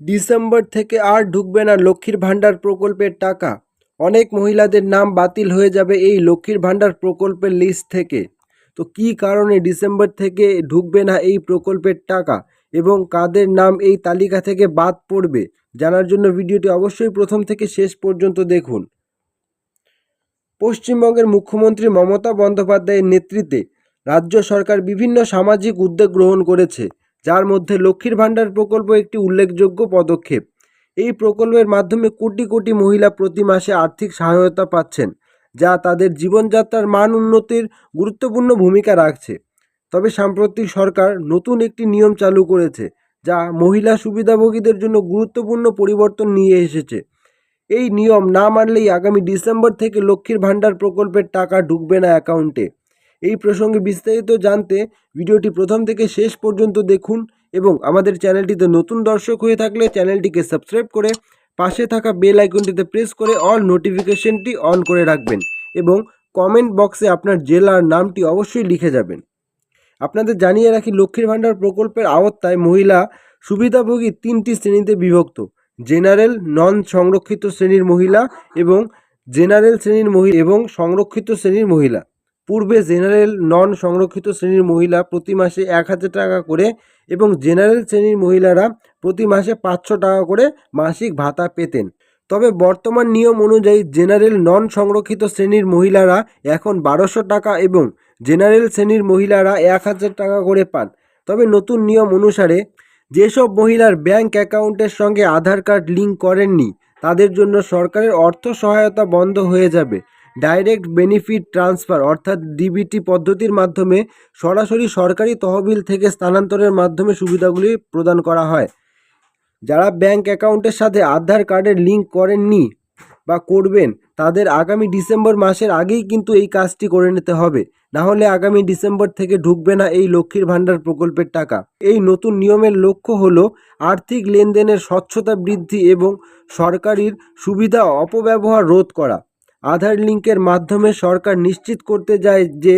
December থেকে আর ঢুকবে না লক্ষ্মীর ভাণ্ডার প্রকল্পের টাকা। অনেক মহিলাদের নাম বাতিল হয়ে যাবে এই লক্ষ্মীর ভাণ্ডার প্রকল্পের লিস্ট থেকে। তো কী কারণে ডিসেম্বর থেকে ঢুকবে না এই প্রকল্পের টাকা এবং কাদের নাম এই তালিকা থেকে বাদ পড়বে? জানার জন্য ভিডিওটি অবশ্যই প্রথম থেকে শেষ পর্যন্ত দেখুন। পশ্চিমবঙ্গের মুখ্যমন্ত্রী মমতা বন্দ্যোপাধ্যায়ের নেতৃত্বে রাজ্য সরকার বিভিন্ন সামাজিক উদ্যোগ গ্রহণ করেছে। যার মধ্যে লক্ষ্মীর ভাণ্ডার প্রকল্প একটি উল্লেখযোগ্য পদক্ষেপ। এই প্রকল্পের মাধ্যমে কোটি কোটি মহিলা প্রতি মাসে আর্থিক সহায়তা পাচ্ছেন, যা তাদের জীবনযাত্রার মান উন্নতির গুরুত্বপূর্ণ ভূমিকা রাখছে। তবে সাম্প্রতিক সরকার নতুন একটি নিয়ম চালু করেছে, যা মহিলা সুবিধাভোগীদের জন্য গুরুত্বপূর্ণ পরিবর্তন নিয়ে এসেছে। এই নিয়ম না মানলেই আগামী ডিসেম্বর থেকে লক্ষ্মীর ভাণ্ডার প্রকল্পের টাকা ঢুকবে না অ্যাকাউন্টে। এই প্রসঙ্গে বিস্তারিত জানতে ভিডিওটি প্রথম থেকে শেষ পর্যন্ত দেখুন এবং আমাদের চ্যানেলটিতে নতুন দর্শক হয়ে থাকলে চ্যানেলটিকে সাবস্ক্রাইব করে পাশে থাকা বেল আইকনটিতে প্রেস করে অল নোটিফিকেশনটি অন করে রাখবেন এবং কমেন্ট বক্সে আপনার জেলার নামটি অবশ্যই লিখে যাবেন। আপনাদের জানিয়ে রাখি লক্ষ্মীর ভাণ্ডার প্রকল্পের আওতায় মহিলা সুবিধাভোগী তিনটি শ্রেণীতে বিভক্ত। জেনারেল নন সংরক্ষিত শ্রেণির মহিলা এবং জেনারেল শ্রেণির মহিলা এবং সংরক্ষিত শ্রেণির মহিলা। পূর্বে জেনারেল নন সংরক্ষিত শ্রেণির মহিলা প্রতি মাসে এক হাজার টাকা করে এবং জেনারেল শ্রেণির মহিলারা প্রতি মাসে পাঁচশো টাকা করে মাসিক ভাতা পেতেন। তবে বর্তমান নিয়ম অনুযায়ী জেনারেল নন সংরক্ষিত শ্রেণির মহিলারা এখন বারোশো টাকা এবং জেনারেল শ্রেণির মহিলারা এক হাজার টাকা করে পান। তবে নতুন নিয়ম অনুসারে যেসব মহিলার ব্যাংক অ্যাকাউন্টের সঙ্গে আধার কার্ড লিঙ্ক করেননি, তাদের জন্য সরকারের অর্থ সহায়তা বন্ধ হয়ে যাবে। ডাইরেক্ট বেনিফিট ট্রান্সফার, অর্থাৎ ডিবিটি পদ্ধতির মাধ্যমে সরাসরি সরকারি তহবিল থেকে স্থানান্তরের মাধ্যমে সুবিধাগুলি প্রদান করা হয়। যারা ব্যাংক অ্যাকাউন্টের সাথে আধার কার্ডের লিঙ্ক করেননি বা করবেন, তাদের আগামী ডিসেম্বর মাসের আগেই কিন্তু এই কাজটি করে নিতে হবে। না হলে আগামী ডিসেম্বর থেকে ঢুকবে না এই লক্ষ্মীর ভাণ্ডার প্রকল্পের টাকা। এই নতুন নিয়মের লক্ষ্য হল আর্থিক লেনদেনের স্বচ্ছতা বৃদ্ধি এবং সরকারির সুবিধা অপব্যবহার রোধ করা। আধার লিঙ্কের মাধ্যমে সরকার নিশ্চিত করতে যায় যে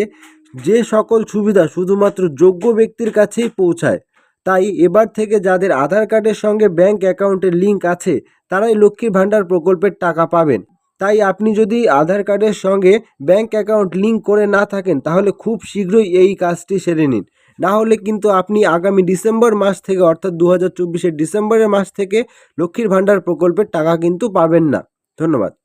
যে সকল সুবিধা শুধুমাত্র যোগ্য ব্যক্তির কাছেই পৌঁছায়, তাই এবার থেকে যাদের আধার কার্ডের সঙ্গে ব্যাংক অ্যাকাউন্টের লিঙ্ক আছে, তারাই লক্ষ্মীর ভাণ্ডার প্রকল্পের টাকা পাবেন। তাই আপনি যদি আধার কার্ডের সঙ্গে ব্যাংক অ্যাকাউন্ট লিঙ্ক করে না থাকেন, তাহলে খুব শীঘ্রই এই কাজটি সেরে নিন। না হলে কিন্তু আপনি আগামী ডিসেম্বর মাস থেকে, অর্থাৎ দু হাজার ডিসেম্বরের মাস থেকে লক্ষ্মীর ভাণ্ডার প্রকল্পের টাকা কিন্তু পাবেন না। ধন্যবাদ।